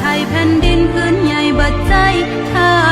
ไทยแผ่นดินพื้นใหญ่บัดใจไทา